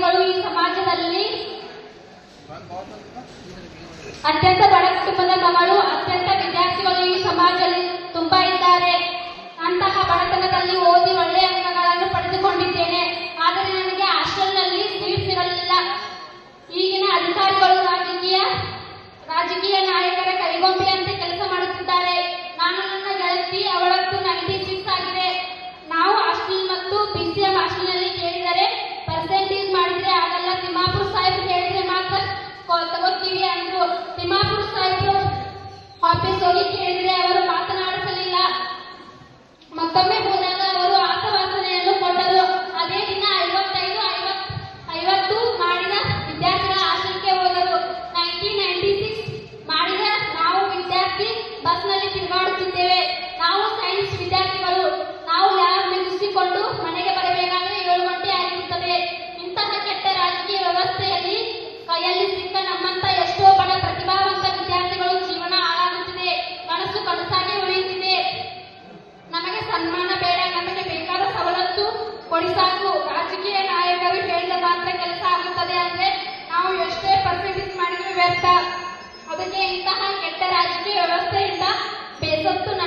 ವ್ಯಕ್ತಿಗಳು ಈ ಸಮಾಜದಲ್ಲಿ ಅತ್ಯಂತ ಬಡ ಕುಟುಂಬದ ಮಗಳು ಹೋಗಿ ಕೇಳಿದರೆ ಅವರು ಮಾತನಾಡಿಸಲಿಲ್ಲ. ಮತ್ತೊಮ್ಮೆ ಹೋದಾಗ ಅವರು ಆಸವಾಸನೆಯನ್ನು ಕೊಟ್ಟರು. ಅದೇ ದಿನ ಐವತ್ತೈದು, ಐವತ್, ಐವತ್ತು ಮಾಡಿದ ವಿದ್ಯಾರ್ಥಿಗಳ ಆಶ್ರಮಕ್ಕೆ ಹೋದರು. ನೈನ್ಟೀನ್ ನೈನ್ಟಿ ಸಿಕ್ಸ್ ಮಾಡಿದ ನಾವು ವಿದ್ಯಾರ್ಥಿ ಬಸ್ನಲ್ಲಿ ತಿರುಗಾಡುತ್ತಿದ್ದೇವೆ. ಒಂದು ರಾಜಕೀಯ ನಾಯಕರು ಹೇಳಿದ ಮಾತ್ರ ಕೆಲಸ ಆಗುತ್ತದೆ ಅಂದ್ರೆ ನಾವು ಎಷ್ಟೇ ಪರ್ಫೆಕ್ಟ್ ಮಾಡಿದ್ರು ವ್ಯರ್ಥ. ಅದಕ್ಕೆ ಇಂತಹ ಕೆಟ್ಟ ರಾಜಕೀಯ ವ್ಯವಸ್ಥೆಯಿಂದ ಬೇಸತ್ತು